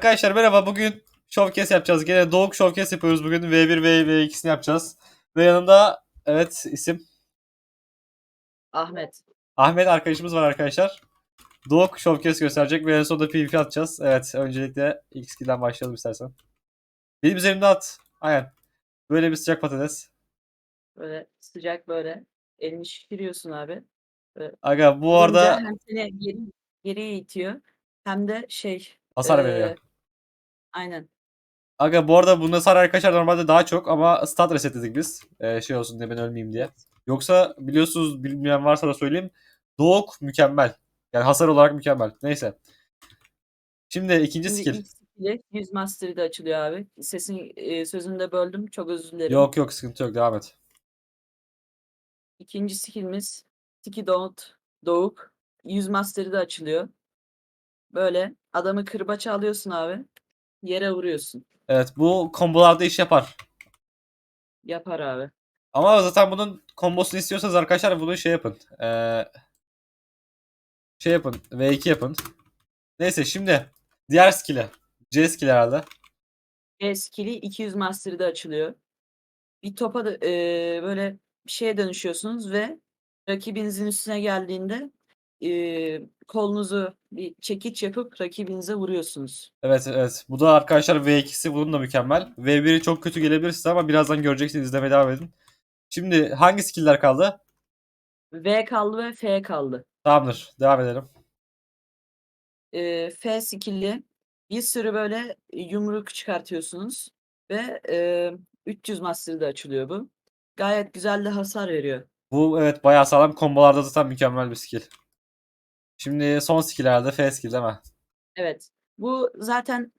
Arkadaşlar merhaba bugün showcase yapacağız. Gene Doğuk showcase yapıyoruz bugün. V1 ve V2'sini yapacağız. Ve yanımda evet isim Ahmet. Ahmet arkadaşımız var arkadaşlar. Doğuk showcase gösterecek ve en sonunda PvP atacağız. Evet öncelikle X2'den başlayalım istersen. Benim üzerimde at. Aynen. Böyle bir sıcak patates. Böyle sıcak böyle. Elini şişiriyorsun abi. Aga bu arada hem seni geri, geriye itiyor. Hem de şey. hasar veriyor. Aynen. Aga bu arada bunda hasar arkadaşlar normalde daha çok ama stat resetledik biz. Ee, şey olsun diye ben ölmeyeyim diye. Yoksa biliyorsunuz bilmeyen varsa da söyleyeyim. Doğuk mükemmel. Yani hasar olarak mükemmel. Neyse. Şimdi ikinci Şimdi skill. ilk skill'i 100 Mastery'de açılıyor abi. Sesin eee, sözünü de böldüm. Çok özür dilerim. Yok yok sıkıntı yok devam et. İkinci skill'imiz Tiki Don't Doğuk. 100 Mastery'de açılıyor. Böyle adamı kırbaça alıyorsun abi. Yere vuruyorsun. Evet bu kombolarda iş yapar. Yapar abi. Ama zaten bunun kombosunu istiyorsanız arkadaşlar bunu şey yapın. Ee, şey yapın. V2 yapın. Neyse şimdi diğer skill'e. C skill herhalde. E skill'i 200 Mastery'de açılıyor. Bir topa da eee, böyle bir şeye dönüşüyorsunuz ve rakibinizin üstüne geldiğinde eee, kolunuzu bir çekiç yapıp rakibinize vuruyorsunuz. Evet evet. Bu da arkadaşlar V2'si bunun da mükemmel. V1'i çok kötü gelebilir size ama birazdan göreceksiniz. izlemeye devam edin. Şimdi hangi skill'ler kaldı? V kaldı ve F kaldı. Tamamdır. Devam edelim. Eee, F skill'i bir sürü böyle yumruk çıkartıyorsunuz ve eee 300 Mastery'de açılıyor bu. Gayet güzel de hasar veriyor. Bu evet bayağı sağlam. Kombolarda zaten mükemmel bir skill. Şimdi son skill herhalde F skill değil mi? Evet. Bu zaten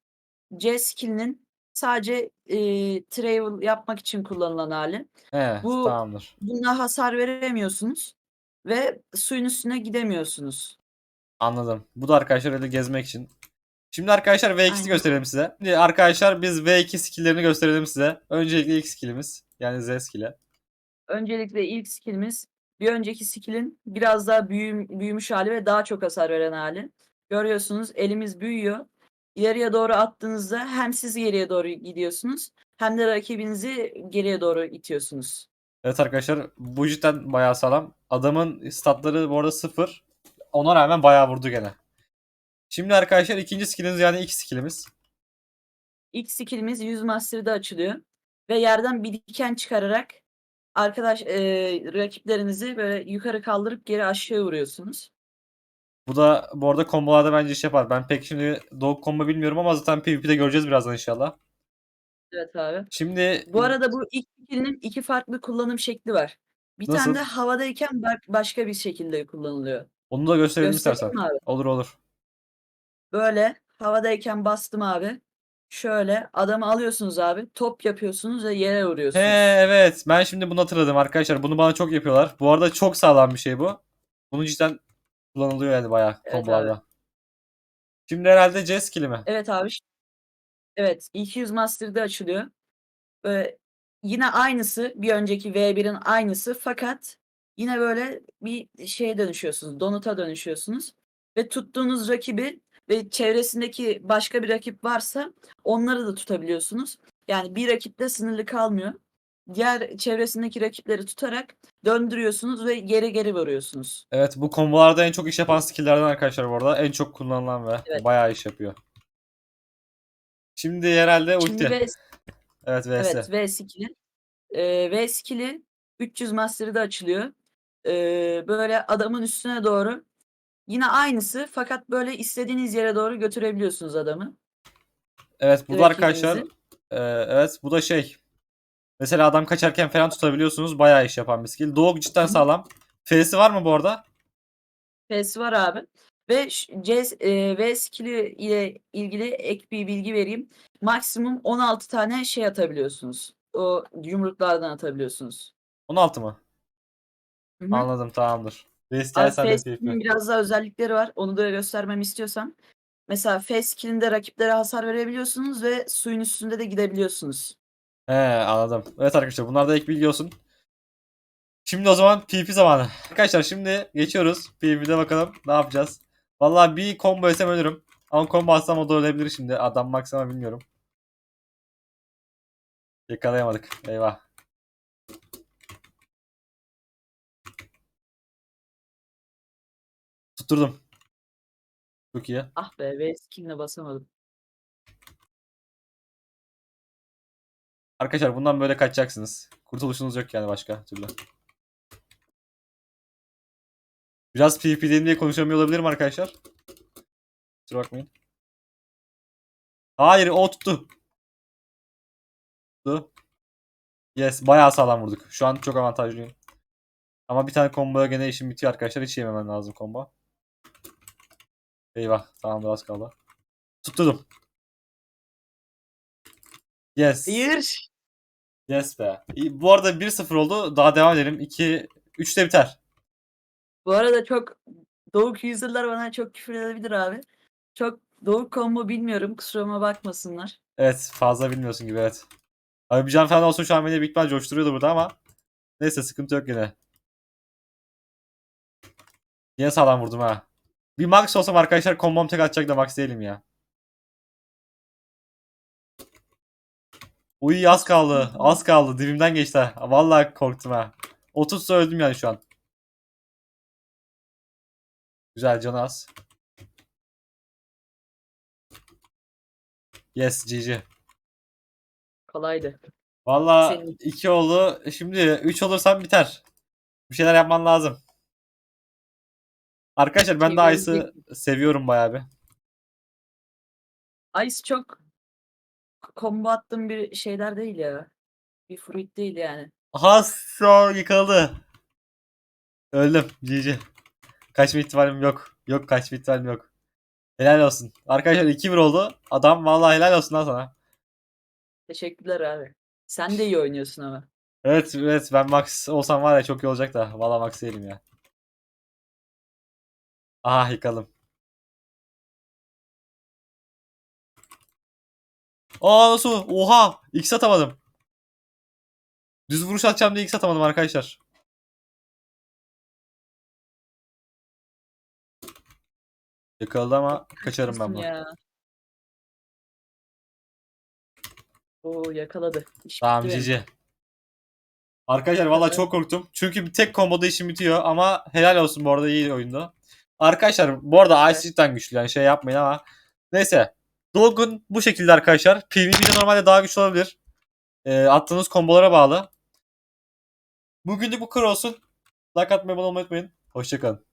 C skill'inin sadece eee, travel yapmak için kullanılan hali. He Bu- tamamdır. Buna hasar veremiyorsunuz ve suyun üstüne gidemiyorsunuz. Anladım. Bu da arkadaşlar öyle gezmek için. Şimdi arkadaşlar V2'si Aynen. gösterelim size. Şimdi arkadaşlar biz V2 skill'lerini gösterelim size. Öncelikle ilk skill'imiz. Yani Z skill'i. Öncelikle ilk skillimiz bir önceki skillin biraz daha büyüm, büyümüş hali ve daha çok hasar veren hali. Görüyorsunuz elimiz büyüyor. İleriye doğru attığınızda hem siz geriye doğru gidiyorsunuz hem de rakibinizi geriye doğru itiyorsunuz. Evet arkadaşlar bu cidden bayağı sağlam. Adamın statları bu arada sıfır. Ona rağmen bayağı vurdu gene. Şimdi arkadaşlar ikinci skillimiz yani ilk skillimiz. İlk skillimiz 100 Mastery'de açılıyor ve yerden bir diken çıkararak arkadaş eee, rakiplerinizi böyle yukarı kaldırıp geri aşağı vuruyorsunuz. Bu da bu arada kombolarda bence iş yapar. Ben pek şimdi Dog combo bilmiyorum ama zaten PvP'de göreceğiz birazdan inşallah. Evet abi. Şimdi Bu arada bu ilk skill'in iki farklı kullanım şekli var. Bir Nasıl? tane de havadayken ba- başka bir şekilde kullanılıyor. onu da gösterelim Göstereyim istersen. mi abi? Olur olur. Böyle havadayken bastım abi. Şöyle adamı alıyorsunuz abi. Top yapıyorsunuz ve yere He vuruyorsunuz. evet ben şimdi bunu hatırladım arkadaşlar. Bunu bana çok yapıyorlar. Bu arada çok sağlam bir şey bu. Bunu cidden kullanılıyor yani bayağı Evet kombolarda. Şimdi herhalde C skill'i mi? Evet abi. ş- Evet 200 Master'da açılıyor. Böyle yine aynısı bir önceki V1'in aynısı fakat yine böyle bir şeye dönüşüyorsunuz. Donuta dönüşüyorsunuz. Ve tuttuğunuz rakibi ve çevresindeki başka bir rakip varsa onları da tutabiliyorsunuz. Yani bir rakiple sınırlı kalmıyor. Diğer çevresindeki rakipleri tutarak döndürüyorsunuz ve geri geri vuruyorsunuz. Evet bu kombolarda en çok iş yapan skill'lerden arkadaşlar bu arada. En çok kullanılan ve Evet. bayağı iş yapıyor. Şimdi herhalde ulti. Şimdi V Evet VS. Evet V skill'i. Ee, V skill'i 300 Mastery'de açılıyor. Ee, böyle adamın üstüne doğru yine aynısı fakat böyle istediğiniz yere doğru götürebiliyorsunuz adamı. Evet bu da arkadaşlar rakibinizi. e, evet bu da şey. Mesela adam kaçarken falan tutabiliyorsunuz. Bayağı iş yapan bir skill. Dog cidden sağlam. F'si var mı bu arada? F'si var abi. Ve ş- C, e, V skill'i ile ilgili ek bir bilgi vereyim. Maksimum 16 tane şey atabiliyorsunuz. O yumruklardan atabiliyorsunuz. 16 mı? Hı hı. Anladım tamamdır. Reis Abi sen de biraz daha özellikleri var. Onu da göstermemi istiyorsan. Mesela F skill'inde rakiplere hasar verebiliyorsunuz ve suyun üstünde de gidebiliyorsunuz. He anladım. Evet arkadaşlar bunlar da ek bilgi olsun. Şimdi o zaman PvP zamanı. Arkadaşlar şimdi geçiyoruz. PvP'de bakalım ne yapacağız. Vallahi bir combo yesem ölürüm. Ama combo atsam o da ölebilir şimdi. Adam max ama bilmiyorum. Yakalayamadık. Eyvah. Tutturdum. Çok iyi. Ah be V skin'le basamadım. Arkadaşlar bundan böyle kaçacaksınız. Kurtuluşunuz yok yani başka türlü. Biraz PvP'deyim diye konuşamıyor olabilirim arkadaşlar. Kusura bakmayın. Hayır o tuttu. Tuttu. Yes bayağı sağlam vurduk. Şu an çok avantajlıyım. Ama bir tane comboya gene işim bitiyor arkadaşlar. Hiç yememem lazım combo. Eyvah. Tamam biraz kaldı. Tutturdum. Yes. Hayır. Yes be. İyi, Bu arada 1-0 oldu. Daha devam edelim. 2 3'te biter. Bu arada çok Doğuk user'lar bana çok küfür edebilir abi. Çok Doğuk combo bilmiyorum. Kusuruma bakmasınlar. Evet fazla bilmiyorsun gibi evet. Abi bir can falan olsa şu an beni büyük ihtimal coşturuyordu burada ama neyse sıkıntı yok yine. Yine sağlam vurdum ha. Bir max olsam arkadaşlar kombom tek atacak da max değilim ya. Uy az kaldı. Az kaldı. Dibimden geçti. ha. Vallahi korktum ha. 30 öldüm yani şu an. Güzel canı az. Yes GG. Kolaydı. Valla Senin- 2 oldu. Şimdi 3 olursam biter. Bir şeyler yapman lazım. Arkadaşlar ben de Ice'ı seviyorum bayağı bir. Ice çok combo attığım bir şeyler değil ya. Bir fruit değil yani. Hasso yıkıldı. Öldüm. GG. Kaçma ihtimalim yok. Yok kaçma ihtimalim yok. Helal olsun. Arkadaşlar 2-1 oldu. Adam vallahi helal olsun lan sana. Teşekkürler abi. Sen de iyi oynuyorsun ama. Evet evet ben Max olsam var ya çok iyi olacak da. Valla Max değilim ya. Aha yıkalım. Aa nasıl? Oha! X atamadım. Düz vuruş atacağım diye X atamadım arkadaşlar. Yakaladı ama kaçarım ben bunu. Ya. Oo yakaladı. İş Tamam bitti benim. GG. Arkadaşlar valla Evet. çok korktum. Çünkü bir tek komboda işim bitiyor ama helal olsun bu arada iyi oyundu. Arkadaşlar bu arada Ice cidden güçlü yani şey yapmayın ama neyse. Dolgun bu şekilde arkadaşlar. PvP'de normalde daha güçlü olabilir. Ee, attığınız kombolara bağlı. Bugünlük bu kadar olsun. Like atmayı abone olmayı unutmayın. Hoşçakalın.